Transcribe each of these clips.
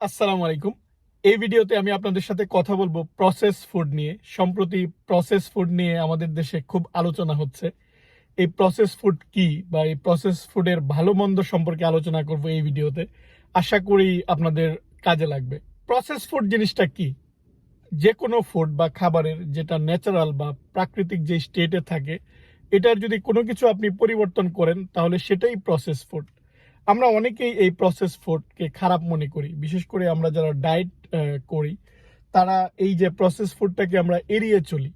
আসসালামু আলাইকুম। এই ভিডিওতে আমি আপনাদের সাথে কথা বলব প্রসেস ফুড নিয়ে। সম্প্রতি প্রসেস ফুড নিয়ে আমাদের দেশে খুব আলোচনা হচ্ছে। এই প্রসেস ফুড কি বা এই প্রসেস ফুডের ভালো মন্দ সম্পর্কে আলোচনা করব এই ভিডিওতে। আশা করি আপনাদের কাজে লাগবে। প্রসেস ফুড জিনিসটা কি? যে কোনো ফুড বা খাবারের যেটা ন্যাচারাল বা প্রাকৃতিক যে স্টেটে থাকে, এটার যদি কোনো কিছু আপনি পরিবর্তন করেন, তাহলে সেটাই প্রসেস ফুড আমরা অনেকেই এই প্রসেস ফুডকে খারাপ মনে করি। বিশেষ করে আমরা যারা ডায়েট করি, তারা এই যে প্রসেস ফুডটাকে আমরা এড়িয়ে চলি।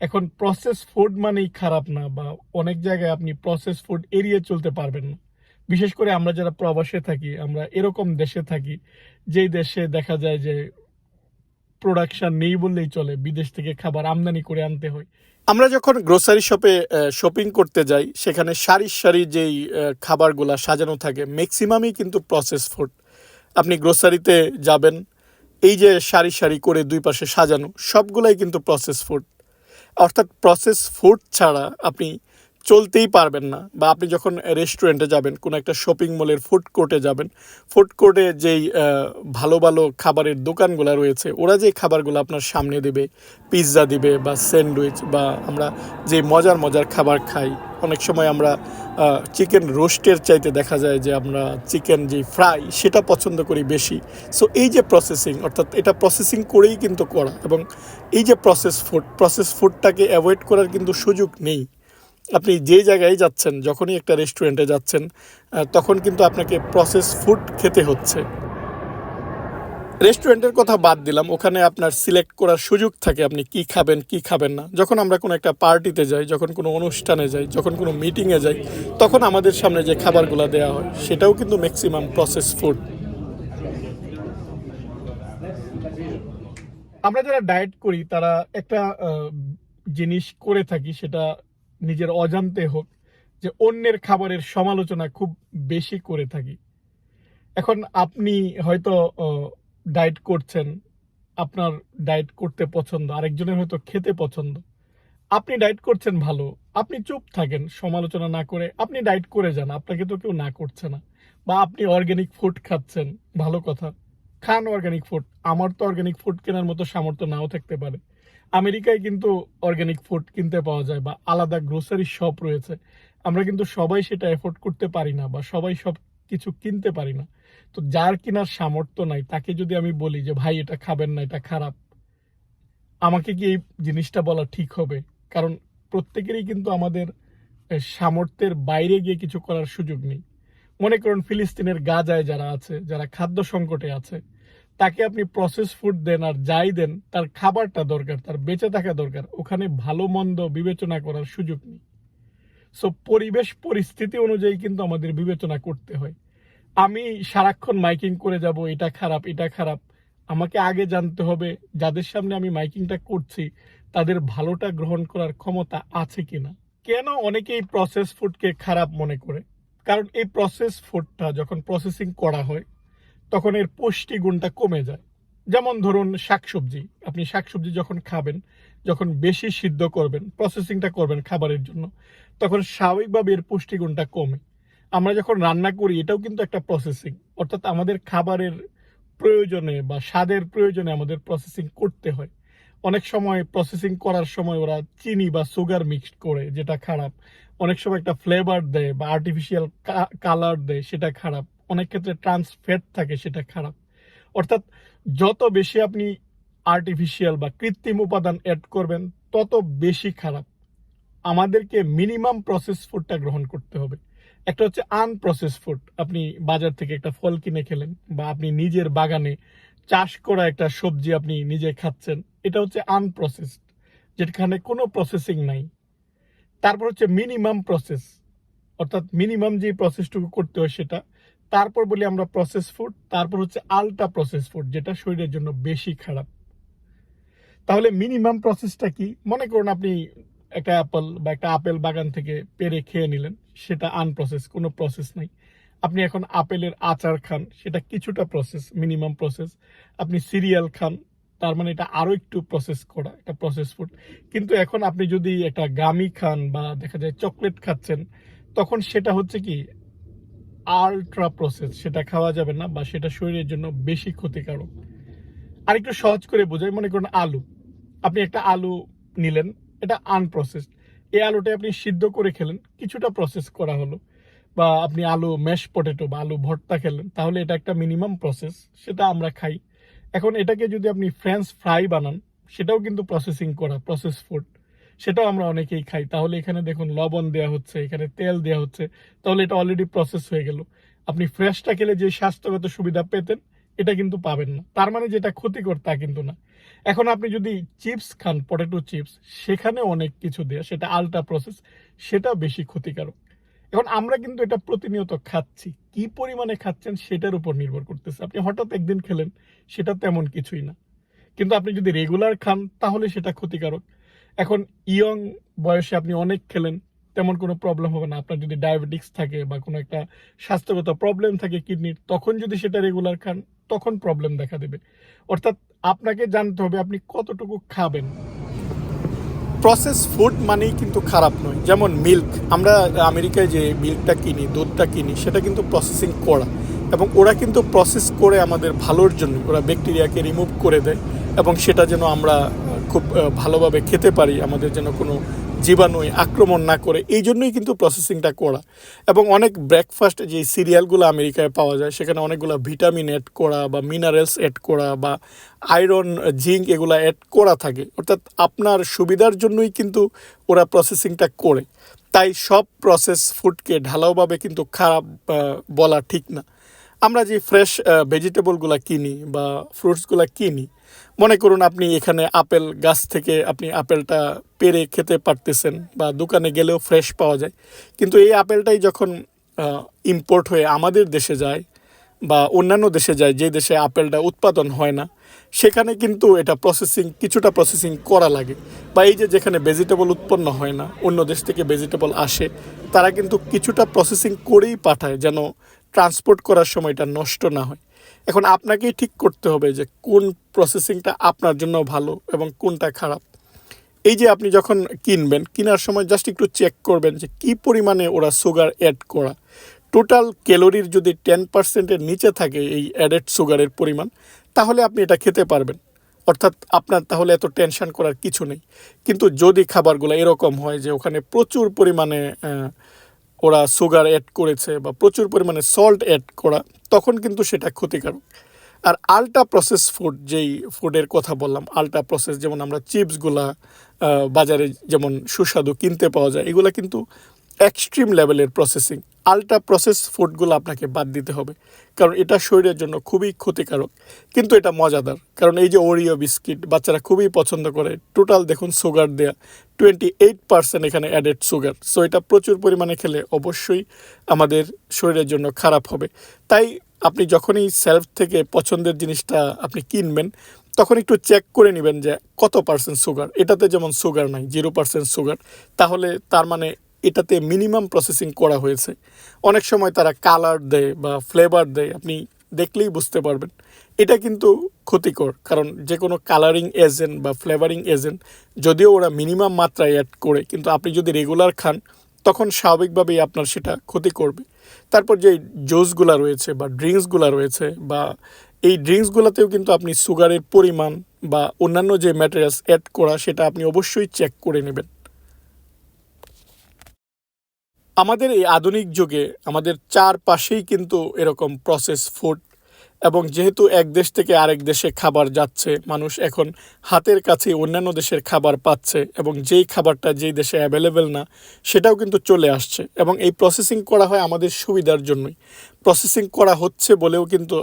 এখন প্রসেস ফুড মানেই খারাপ না বা অনেক জায়গায় আপনি প্রসেস ফুড এড়িয়ে চলতে পারবেন না। বিশেষ করে আমরা যারা প্রবাসে থাকি, আমরা এরকম দেশে থাকি, যেই দেশে দেখা যায় যে প্রোডাকশন নেই বললেই চলে, বিদেশ থেকে খাবার আমদানি করে আনতে হয়। আমরা যখন গ্রোসারি শপে শপিং করতে যাই, সেখানে সারি সারি যেই খাবারগুলো সাজানো থাকে ম্যাক্সিমামই কিন্তু প্রসেস ফুড আপনি গ্রোসারিতে যাবেন, এই যে সারি সারি করে দুই পাশে সাজানো, সবগুলাই কিন্তু প্রসেস ফুড অর্থাৎ প্রসেস ফুড ছাড়া আপনি চলতেই পারবেন না। বা আপনি যখন রেস্টুরেন্টে যাবেন, কোনো একটা শপিং মলের ফুড কোর্টে যাবেন ফুড কোর্টে যেই ভালো ভালো খাবারের দোকানগুলো রয়েছে, ওরা যে খাবারগুলো আপনার সামনে দেবে পিৎজা দিবে বা স্যান্ডউইচ বা আমরা যে মজার মজার খাবার খাই, অনেক সময় আমরা চিকেন রোস্টের চাইতে দেখা যায় যে আমরা চিকেন যে ফ্রাই সেটা পছন্দ করি বেশি। সো এই যে প্রসেসিং অর্থাৎ এটা প্রসেসিং করেই কিন্তু করা এবং এই যে প্রসেস ফুড প্রসেস ফুডটাকে অ্যাভয়েড করার কিন্তু সুযোগ নেই। আপনি যে জায়গায় যাচ্ছেন, যখনই একটা রেস্টুরেন্টে যাচ্ছেন তখন কিন্তু আপনাকে প্রসেস ফুড খেতে হচ্ছে। রেস্টুরেন্টের কথা বাদ দিলাম, ওখানে আপনার সিলেক্ট করার সুযোগ থাকে, আপনি কি খাবেন কি খাবেন না। যখন আমরা কোনো একটা পার্টিতে যাই, যখন কোনো অনুষ্ঠানে যাই, যখন কোনো মিটিংয়ে যাই, তখন আমাদের সামনে যে খাবারগুলো দেওয়া হয়, সেটাও কিন্তু ম্যাক্সিমাম প্রসেস ফুড আমরা যারা ডায়েট করি, তারা একটা জিনিস করে থাকি, সেটা নিজের অজান্তে হোক যে অন্যের খাবারের সমালোচনা খুব বেশি করে থাকি। এখন আপনি হয়তো ডায়েট করছেন, আপনার ডায়েট করতে পছন্দ, আরেকজনের হয়তো খেতে পছন্দ। আপনি ডায়েট করছেন ভালো, আপনি চুপ থাকেন, সমালোচনা না করে আপনি ডায়েট করে যান, আপনাকে তো কেউ না করছে না। বা আপনি অর্গানিক ফুড খাচ্ছেন, ভালো কথা। খান অর্গানিক ফুড আমার তো অর্গানিক ফুড কেনার মতো সামর্থ্য নাও থাকতে পারে। আমেরিকায় কিন্তু অর্গানিক ফুড কিনতে পাওয়া যায় বা আলাদা গ্রোসারি শপ রয়েছে। আমরা কিন্তু সবাই সেটা এফোর্ড করতে পারি না বা সবাই সব কিছু কিনতে পারি না। তো যার কেনার সামর্থ্য নাই, তাকে যদি আমি বলি যে, ভাই, এটা খাবেন না, এটা খারাপ। আমাকে কি এই জিনিসটা বলা ঠিক হবে? কারণ প্রত্যেকেরই কিন্তু আমাদের সামর্থ্যের বাইরে গিয়ে কিছু করার সুযোগ নেই। মনে করুন ফিলিস্তিনের গাজায় যারা আছে, যারা খাদ্য সংকটে আছে তাকে আপনি প্রসেস ফুড দেন আর যাই দেন, তার খাবারটা দরকার, তার বেঁচে থাকা দরকার। ওখানে ভালো মন্দ বিবেচনা করার সুযোগ নেই। সো পরিবেশ পরিস্থিতি অনুযায়ী কিন্তু আমাদের বিবেচনা করতে হয়। আমি সারাক্ষণ মাইকিং করে যাব, এটা খারাপ এটা খারাপ। আমাকে আগে জানতে হবে, যাদের সামনে আমি মাইকিংটা করছি, তাদের ভালোটা গ্রহণ করার ক্ষমতা আছে কিনা। কেন অনেকেই প্রসেস ফুডকে খারাপ মনে করে? কারণ এই প্রসেস ফুডটা যখন প্রসেসিং করা হয় তখন এর পুষ্টিগুণটা কমে যায়। যেমন ধরুন শাকসবজি, আপনি শাকসবজি যখন খাবেন, যখন বেশি সিদ্ধ করবেন প্রসেসিংটা করবেন খাবারের জন্য, তখন স্বাভাবিকভাবে এর পুষ্টিগুণটা কমে। আমরা যখন রান্না করি, এটাও কিন্তু একটা প্রসেসিং অর্থাৎ আমাদের খাবারের প্রয়োজনে বা স্বাদের প্রয়োজনে আমাদের প্রসেসিং করতে হয়। অনেক সময় প্রসেসিং করার সময় ওরা চিনি বা সুগার মিক্সড করে, যেটা খারাপ। অনেক সময় একটা ফ্লেভার দেয় বা আর্টিফিশিয়াল কালার দেয়, সেটা খারাপ। অনেক ক্ষেত্রে ট্রান্স ফ্যাট থাকে, সেটা খারাপ। অর্থাৎ যত বেশি আপনি আর্টিফিশিয়াল বা কৃত্রিম উপাদান অ্যাড করবেন, তত বেশি খারাপ। আমাদেরকে মিনিমাম প্রসেস ফুডটা গ্রহণ করতে হবে। একটা হচ্ছে আনপ্রসেস ফুড আপনি বাজার থেকে একটা ফল কিনে খেলেন বা আপনি নিজের বাগানে চাষ করা একটা সবজি আপনি নিজে খাচ্ছেন, এটা হচ্ছে আনপ্রসেসড যেখানে কোনো প্রসেসিং নাই। তারপর হচ্ছে মিনিমাম প্রসেস অর্থাৎ মিনিমাম যে প্রসেসটুকু করতে হয় সেটা তারপর বলি আমরা প্রসেস ফুড তারপর হচ্ছে আলট্রা প্রসেস ফুড যেটা শরীরের জন্য বেশি খারাপ। তাহলে মিনিমাম প্রসেসটা কি? মনে করুন আপনি একটা অ্যাপল বা একটা আপেল বাগান থেকে পেরে খেয়ে নিলেন, সেটা আনপ্রসেস কোনো প্রসেস নাই। আপনি এখন আপেলের আচার খান, সেটা কিছুটা প্রসেস মিনিমাম প্রসেস আপনি সিরিয়াল খান, তার মানে এটা আরও একটু প্রসেস করা একটা প্রসেস ফুড কিন্তু এখন আপনি যদি একটা গামি খান বা দেখা যায় চকলেট খাচ্ছেন, তখন সেটা হচ্ছে কি আলট্রা প্রসেস সেটা খাওয়া যাবে না বা সেটা শরীরের জন্য বেশি ক্ষতিকারক। আর একটু সহজ করে বোঝাই, মনে করুন আলু। আপনি একটা আলু নিলেন, এটা আনপ্রসেসড এই আলুটা আপনি সিদ্ধ করে খেলেন, কিছুটা প্রসেস করা হলো। বা আপনি আলু ম্যাশ পটেটো বা আলু ভর্তা খেলেন, তাহলে এটা একটা মিনিমাম প্রসেস সেটা আমরা খাই। এখন এটাকে যদি আপনি ফ্রেঞ্চ ফ্রাই বানান, সেটাও কিন্তু প্রসেসিং করা প্রসেস ফুড সেটাও আমরা অনেকেই খাই। তাহলে এখানে দেখুন লবণ দেওয়া হচ্ছে, এখানে তেল দেওয়া হচ্ছে, তাহলে এটা অলরেডি প্রসেস হয়ে গেল। আপনি ফ্রেশটা খেলে যে স্বাস্থ্যগত সুবিধা পেতেন, এটা কিন্তু পাবেন না। তার মানে যেটা ক্ষতিকর তা কিন্তু না। এখন আপনি যদি চিপস খান পটেটো চিপস সেখানে অনেক কিছু দেয়া, সেটা আলট্রা প্রসেস সেটা বেশি ক্ষতিকারক। এখন আমরা কিন্তু এটা প্রতিনিয়ত খাচ্ছি। কি পরিমাণে খাচ্ছেন সেটার উপর নির্ভর করতেছে। আপনি হঠাৎ একদিন খেলেন, সেটা তেমন কিছুই না। কিন্তু আপনি যদি রেগুলার খান, তাহলে সেটা ক্ষতিকারক। এখন ইয়ং বয়সে আপনি অনেক খেলেন, তেমন কোনো প্রবলেম হবে না। আপনার যদি ডায়াবেটিক্স থাকে বা কোনো একটা স্বাস্থ্যগত প্রবলেম থাকে কিডনির তখন যদি সেটা রেগুলার খান, তখন প্রবলেম দেখা দেবে। অর্থাৎ আপনাকে জানতে হবে আপনি কতটুকু খাবেন। প্রসেস ফুড মানেই কিন্তু খারাপ নয়। যেমন মিল্ক আমরা আমেরিকায় যে মিল্কটা কিনি, দুধটা কিনি, সেটা কিন্তু প্রসেসিং করা। এবং ওরা কিন্তু প্রসেস করে আমাদের ভালোর জন্য। ওরা ব্যাকটেরিয়াকে রিমুভ করে দেয় এবং সেটা যেন আমরা খুব ভালোভাবে খেতে পারি, আমাদের যেন কোনো জীবাণু আক্রমণ না করে, এই জন্যই কিন্তু প্রসেসিংটা করা। এবং অনেক ব্রেকফাস্ট যে সিরিয়ালগুলো আমেরিকায় পাওয়া যায়, সেখানে অনেকগুলো ভিটামিন অ্যাড করা বা মিনারেলস অ্যাড করা বা আয়রন জিঙ্ক এগুলো অ্যাড করা থাকে। অর্থাৎ আপনার সুবিধার জন্যই কিন্তু ওরা প্রসেসিংটা করে। তাই সব প্রসেস ফুডকে ঢালাওভাবে কিন্তু খারাপ বলা ঠিক না। আমরা যে ফ্রেশ ভেজিটেবলগুলো কিনি বা ফ্রুটসগুলো কিনি মনে করুন আপনি এখানে আপেল গাছ থেকে আপনি আপেলটা পেরে খেতে পারতেছেন বা দোকানে গেলেও ফ্রেশ পাওয়া যায়। কিন্তু এই আপেলটাই যখন ইম্পোর্ট হয়ে আমাদের দেশে যায় বা অন্যান্য দেশে যায়, যে দেশে আপেলটা উৎপাদন হয় না, সেখানে কিন্তু এটা প্রসেসিং কিছুটা প্রসেসিং করা লাগে। বা এই যে যেখানে ভেজিটেবল উৎপন্ন হয় না, অন্য দেশ থেকে ভেজিটেবল আসে, তারা কিন্তু কিছুটা প্রসেসিং করেই পাঠায় যেন ট্রান্সপোর্ট করার সময় এটা নষ্ট না হয়। এখন আপনাকেই ঠিক করতে হবে যে কোন প্রসেসিংটা আপনার জন্য ভালো এবং কোনটা খারাপ। এই যে আপনি যখন কিনবেন, কেনার সময় জাস্ট একটু চেক করবেন যে কি পরিমাণে ওরা সুগার অ্যাড করা। টোটাল ক্যালোরির যদি টেন পার্সেন্টের নিচে থাকে এই অ্যাডেড সুগারের পরিমাণ, তাহলে আপনি এটা খেতে পারবেন। অর্থাৎ আপনার তাহলে এত টেনশন করার কিছু নেই। কিন্তু যদি খাবারগুলো এরকম হয় যে ওখানে প্রচুর পরিমাণে ওরা সুগার অ্যাড করেছে বা প্রচুর পরিমাণে সল্ট অ্যাড করা তখন কিন্তু সেটা ক্ষতিকারক। আর আল্ট্রা প্রসেস ফুড যেই ফুডের কথা বললাম, আল্ট্রা প্রসেস যেমন আমরা চিপসগুলা বাজারে যেমন সুস্বাদু কিনতে পাওয়া যায়, এগুলো কিন্তু এক্সট্রিম লেভেলের প্রসেসিং আল্ট্রা প্রসেস ফুডগুলো আপনাকে বাদ দিতে হবে। কারণ এটা শরীরের জন্য খুবই ক্ষতিকারক, কিন্তু এটা মজাদার। কারণ এই যে ওরিও বিস্কিট বাচ্চারা খুবই পছন্দ করে টোটাল দেখুন সুগার দেয়া টোয়েন্টি এইট পার্সেন্ট এখানে অ্যাডেড সুগার সো এটা প্রচুর পরিমাণে খেলে অবশ্যই আমাদের শরীরের জন্য খারাপ হবে। তাই আপনি যখনই সেলফ থেকে পছন্দের জিনিসটা আপনি কিনবেন, তখন একটু চেক করে নেবেন যে কত পার্সেন্ট সুগার এটাতে যেমন সুগার নাই জিরো পার্সেন্ট সুগার তাহলে তার মানে এটাতে মিনিমাম প্রসেসিং করা হয়েছে। অনেক সময় তারা কালার দেয় বা ফ্লেভার দেয়, আপনি দেখলেই বুঝতে পারবেন। এটা কিন্তু ক্ষতিকর, কারণ যে কোনো কালারিং এজেন্ট বা ফ্লেভারিং এজেন্ট যদিও ওরা মিনিমাম মাত্রায় অ্যাড করে, কিন্তু আপনি যদি রেগুলার খান, তখন স্বাভাবিকভাবেই আপনার সেটা ক্ষতি করবে। তারপর যে জুসগুলো রয়েছে বা ড্রিঙ্কসগুলো রয়েছে বা এই ড্রিঙ্কসগুলোতেও কিন্তু আপনি সুগারের পরিমাণ বা অন্যান্য যে ম্যাটেরিয়ালস অ্যাড করা, সেটা আপনি অবশ্যই চেক করে নেবেন। আমাদের এই আধুনিক যুগে আমাদের চারপাশেই কিন্তু এরকম প্রসেস ফুড এবং যেহেতু এক দেশ থেকে আরেক দেশে খাবার যাচ্ছে, মানুষ এখন হাতের কাছে অন্যান্য দেশের খাবার পাচ্ছে এবং যেই খাবারটা যেই দেশে অ্যাভেলেবেল না, সেটাও কিন্তু চলে আসছে এবং এই প্রসেসিং করা হয় আমাদের সুবিধার জন্যই। প্রসেসিং করা হচ্ছে বলেও কিন্তু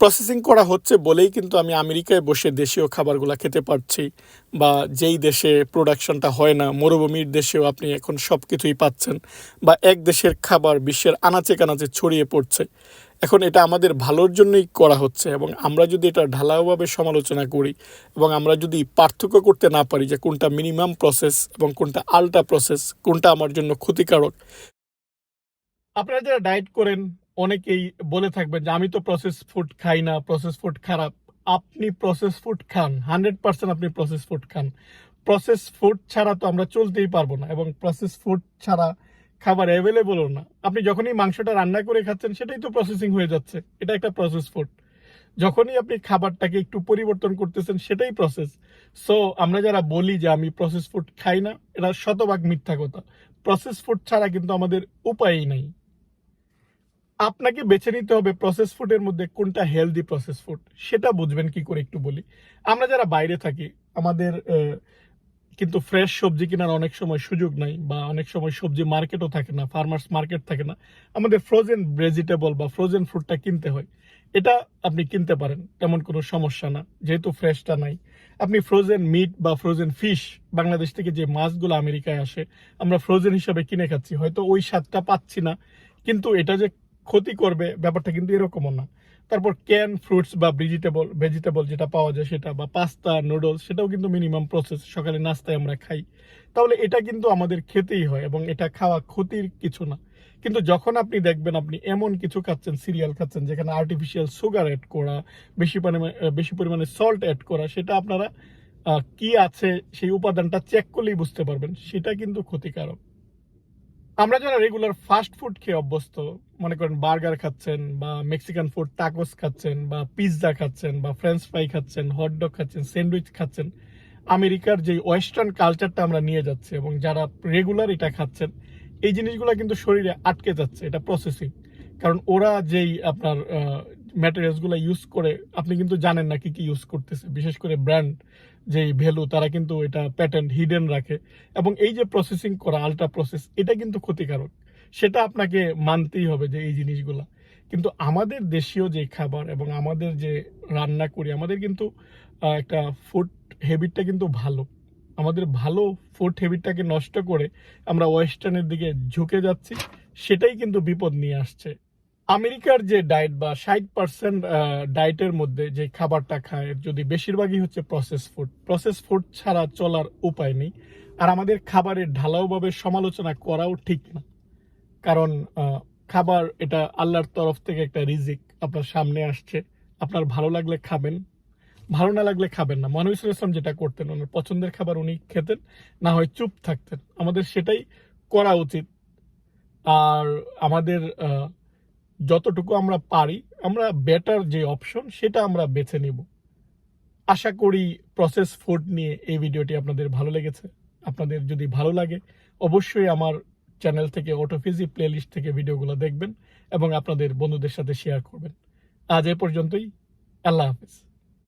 প্রসেসিং করা হচ্ছে বলেই কিন্তু আমি আমেরিকায় বসে দেশীয় খাবারগুলো খেতে পারছি বা যেই দেশে প্রোডাকশনটা হয় না, মরুভূমির দেশেও আপনি এখন সব কিছুই পাচ্ছেন বা এক দেশের খাবার বিশ্বের আনাচে কানাচে ছড়িয়ে পড়ছে। এখন এটা আমাদের ভালোর জন্যই করা হচ্ছে এবং আমরা যদি এটা ঢালাওভাবে সমালোচনা করি এবং আমরা যদি পার্থক্য করতে না পারি যে কোনটা মিনিমাম প্রসেস এবং কোনটা আলট্রা প্রসেস কোনটা আমার জন্য ক্ষতিকারক। আপনারা যারা ডায়েট করেন অনেকেই বলে থাকবেন যে, আমি তো প্রসেস ফুড খাই না প্রসেস ফুড খারাপ। আপনি প্রসেস ফুড খান হান্ড্রেড পার্সেন্ট আপনি প্রসেস ফুড খান। প্রসেস ফুড ছাড়া তো আমরা চলতেই পারব না এবং প্রসেস ফুড ছাড়া খাবার অ্যাভেলেবলও না। আপনি যখনই মাংসটা রান্না করে খাচ্ছেন, সেটাই তো প্রসেসিং হয়ে যাচ্ছে। এটা একটা প্রসেস ফুড যখনই আপনি খাবারটাকে একটু পরিবর্তন করতেছেন, সেটাই প্রসেস সো আমরা যারা বলি যে, আমি প্রসেস ফুড খাই না, এটা শতভাগ মিথ্যা কথা। প্রসেস ফুড ছাড়া কিন্তু আমাদের উপায়ই নাই। আপনাকে বেছে নিতে হবে প্রসেস ফুডের মধ্যে কোনটা হেলদি প্রসেস ফুড সেটা বুঝবেন কি করে একটু বলি। আমরা যারা বাইরে থাকি, আমাদের কিন্তু ফ্রেশ সবজি কেনার অনেক সময় সুযোগ নাই বা অনেক সময় সবজি মার্কেটও থাকে না ফার্মার্স মার্কেট থাকে না, আমাদের ফ্রোজেন ভেজিটেবল বা ফ্রোজেন ফুডটা কিনতে হয়। এটা আপনি কিনতে পারেন, তেমন কোনো সমস্যা না, যেহেতু ফ্রেশটা নাই। আপনি ফ্রোজেন মিট বা ফ্রোজেন ফিশ বাংলাদেশ থেকে যে মাছগুলো আমেরিকায় আসে, আমরা ফ্রোজেন হিসাবে কিনে খাচ্ছি, হয়তো ওই স্বাদটা পাচ্ছি না, কিন্তু এটা যে ক্ষতি করবে, ব্যাপারটা কিন্তু এরকমও না। তারপর ক্যান ফ্রুটস বা ভেজিটেবল ভেজিটেবল যেটা পাওয়া যায় সেটা বা পাস্তা নুডলস সেটাও কিন্তু মিনিমাম প্রসেস সকালে নাস্তায় আমরা খাই। তাহলে এটা কিন্তু আমাদের খেতেই হয় এবং এটা খাওয়া ক্ষতির কিছু না। কিন্তু যখন আপনি দেখবেন আপনি এমন কিছু খাচ্ছেন সিরিয়াল খাচ্ছেন, যেখানে আর্টিফিশিয়াল সুগার অ্যাড করা, বেশি পরিমাণে বেশি পরিমাণে সল্ট অ্যাড করা, সেটা আপনারা কি আছে, সেই উপাদানটা চেক করলেই বুঝতে পারবেন, সেটা কিন্তু ক্ষতিকারক। আমরা যারা রেগুলার ফাস্ট ফুড খেয়ে অভ্যস্ত, মনে করেন বার্গার খাচ্ছেন বা মেক্সিকান ফুড টাকোস খাচ্ছেন বা পিৎজা খাচ্ছেন বা ফ্রেঞ্চ ফ্রাই খাচ্ছেন হটডগ খাচ্ছেন স্যান্ডউইচ খাচ্ছেন, আমেরিকার যে ওয়েস্টার্ন কালচারটা আমরা নিয়ে যাচ্ছি এবং যারা রেগুলার এটা খাচ্ছেন, এই জিনিসগুলো কিন্তু শরীরে আটকে যাচ্ছে, এটা প্রসেসিং কারণ ওরা যেই আপনার ম্যাটেরিয়ালসগুলো ইউজ করে, আপনি কিন্তু জানেন না কি কি ইউজ করতেছে, বিশেষ করে ব্র্যান্ড যেই ভ্যালু, তারা কিন্তু এটা প্যাটেন্ট হিডেন রাখে। এবং এই যে প্রসেসিং করা আলট্রা প্রসেস এটা কিন্তু ক্ষতিকারক। সেটা আপনাকে মানতেই হবে যে এই জিনিসগুলা। কিন্তু আমাদের দেশীয় যে খাবার এবং আমাদের যে রান্না করি, আমাদের কিন্তু একটা ফুড হ্যাবিটটা কিন্তু ভালো। আমাদের ভালো ফুড হ্যাবিটটাকে নষ্ট করে আমরা ওয়েস্টার্নের দিকে ঝুঁকে যাচ্ছি, সেটাই কিন্তু বিপদ নিয়ে আসছে। আমেরিকার যে ডায়েট বা ষাট পার্সেন্ট ডায়েটের মধ্যে যে খাবারটা খায়, যদি বেশিরভাগই হচ্ছে প্রসেস ফুড প্রসেস ফুড ছাড়া চলার উপায় নেই। আর আমাদের খাবারের ঢালাওভাবে সমালোচনা করাও ঠিক না। কারণ খাবার এটা আল্লাহর তরফ থেকে একটা রিজিক আপনার সামনে আসছে। আপনার ভালো লাগলে খাবেন, ভালো না লাগলে খাবেন না। আলাইহি ওয়াসাল্লাম যেটা করতেন, ওনার পছন্দের খাবার উনি খেতেন, না হয় চুপ থাকতেন। আমাদের সেটাই করা উচিত। আর আমাদের যতটুকু আমরা পারি, আমরা বেটার যে অপশন সেটা আমরা বেছে নিব। আশা করি প্রসেস ফুড নিয়ে এই ভিডিওটি আপনাদের ভালো লেগেছে। আপনাদের যদি ভালো লাগে, অবশ্যই আমার চ্যানেল থেকে অটোফিজি প্লেলিস্ট থেকে ভিডিওগুলো দেখবেন এবং আপনাদের বন্ধুদের সাথে শেয়ার করবেন। আজ এ পর্যন্তই, আল্লাহ হাফিজ।